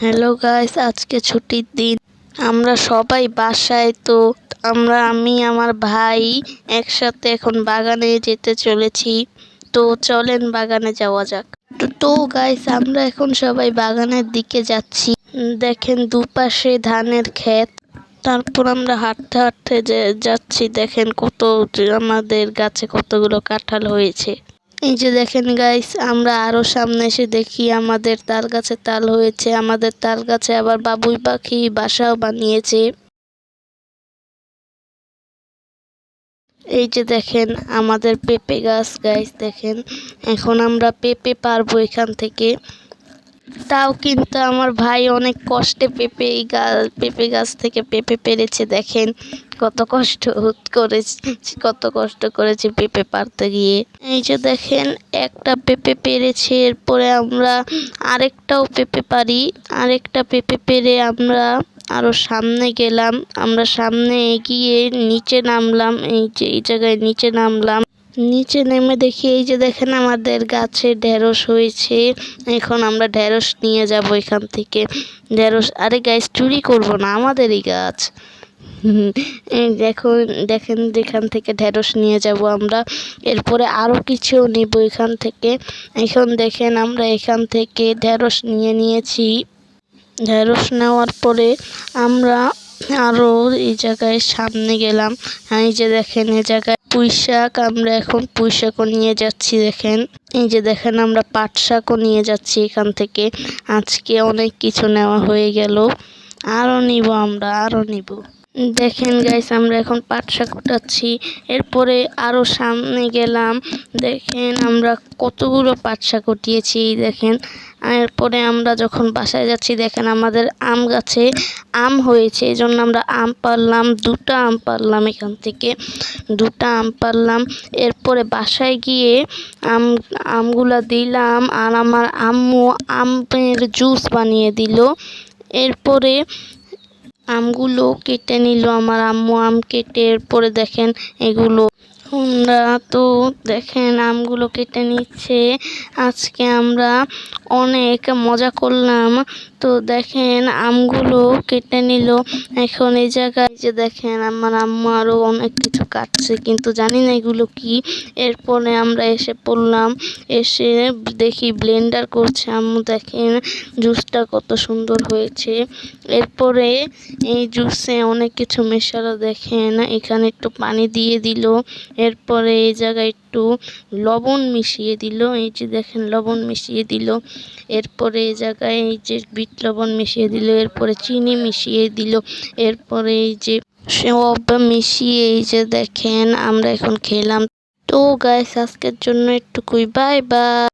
Hello guys আজকে ছুটির দিন। আমরা সবাই বাসায়, তো আমরা, আমি, আমার ভাই একসাথে এখন বাগানে যেতে চলেছি। তো চলেন বাগানে যাওয়া যাক। তো- গাইস আমরা এখন সবাই বাগানের দিকে যাচ্ছি। দেখেন দুপাশে ধানের ক্ষেত। তারপর আমরা হাঁটতে হাঁটতে যাচ্ছি, দেখেন কত আমাদের গাছে কতগুলো কাঁঠাল হয়েছে। এই যে দেখেন গাইস আমরা আরও সামনে এসে দেখি আমাদের তাল গাছে তাল হয়েছে, আমাদের তাল গাছে আবার বাবুই পাখি বাসাও বানিয়েছে। এই যে দেখেন আমাদের পেঁপে গাছ গাইস দেখেন, এখন আমরা পেঁপে পারব এখান থেকে। তাও কিন্তু আমার ভাই অনেক কষ্টে পেঁপে এই গাছ, পেঁপে গাছ থেকে পেঁপে পেরেছে, দেখেন। কত কষ্ট করেছে, কত কষ্ট করেছে পেঁপে পারতে গিয়ে। এই যে দেখেন, একটা পেঁপে পেরেছে, এরপরে আমরা আরেকটাও পেঁপে পারি আরেকটা পেঁপে পেরে আমরা আরও সামনে গেলাম। আমরা সামনে এগিয়ে নিচে নামলাম, এই যে এই জায়গায় নিচে নামলাম। নিচে নেমে দেখি, এই যে দেখেন আমাদের গাছে ঢেঁড়স হয়েছে। এখন আমরা ঢেঁড়স নিয়ে যাব এখান থেকে। ঢেঁড়স, আরে গাছ চুরি করব না, আমাদেরই গাছ। দেখুন দেখেন যেখান থেকে ঢেঁড়স নিয়ে যাব আমরা। এরপরে আরও কিছু নিব এখান থেকে। এখন দেখেন আমরা এখান থেকে ঢেঁড়স নিয়ে নিয়েছি। ঢেঁড়স নেওয়ার পরে আমরা আরও এই জায়গায় সামনে গেলাম। এই যে দেখেন, এই জায়গায় পুঁই শাক আমরা এখন পুঁইশাকও নিয়ে যাচ্ছি, দেখেন। এই যে দেখেন, আমরা পাট শাকও নিয়ে যাচ্ছি এখান থেকে। আজকে অনেক কিছু নেওয়া হয়ে গেল। আরও নিব আমরা আরও নিব। দেখেন গাইস আমরা এখন পাট শাক উঠাচ্ছি এরপরে আরও সামনে গেলাম। দেখেন আমরা কতগুলো পাট শাক উঠিয়েছি দেখেন। এরপরে আমরা যখন বাসায় যাচ্ছি, দেখেন আমাদের আম গাছে আম হয়েছে। এই জন্য আমরা আম পারলাম দুটো আম পারলাম এখান থেকে। দুটো আম পারলাম এরপরে বাসায় গিয়ে আম, আমগুলা দিলাম আর আমার আম্মু আমের জুস বানিয়ে দিল। এরপরে আমগুলো কেটে নিল আমার আম্মু। আম কেটে এরপরে দেখেন এগুলো আমরা তো দেখেন আমগুলো কেটে নিচ্ছে। আজকে আমরা অনেক মজা করলাম। তো দেখেন আমগুলো কেটে নিল। এখন এই জায়গায় যে দেখেন আমার আম্মু আরও অনেক কিছু কাটছে, কিন্তু জানি না এগুলো কি। এরপরে আমরা এসে পড়লাম। এসে দেখি ব্লেন্ডার করছে আম্মু। দেখেন জুসটা কত সুন্দর হয়েছে। এরপরে এই জুসে অনেক কিছু মেশালো। দেখেন এখানে একটু পানি দিয়ে দিল। এরপরে এই জায়গায় একটু লবণ মিশিয়ে দিল, এই যে দেখেন লবণ মিশিয়ে দিল। এরপরে এই জায়গায় এই যে বিট লবণ মিশিয়ে দিল, এরপরে চিনি মিশিয়ে দিল, এরপরে এই যে সব মিশিয়ে এই যে দেখেন আমরা এখন খেলাম। তো গায়ে আজকের জন্য একটুকুই বাই বাই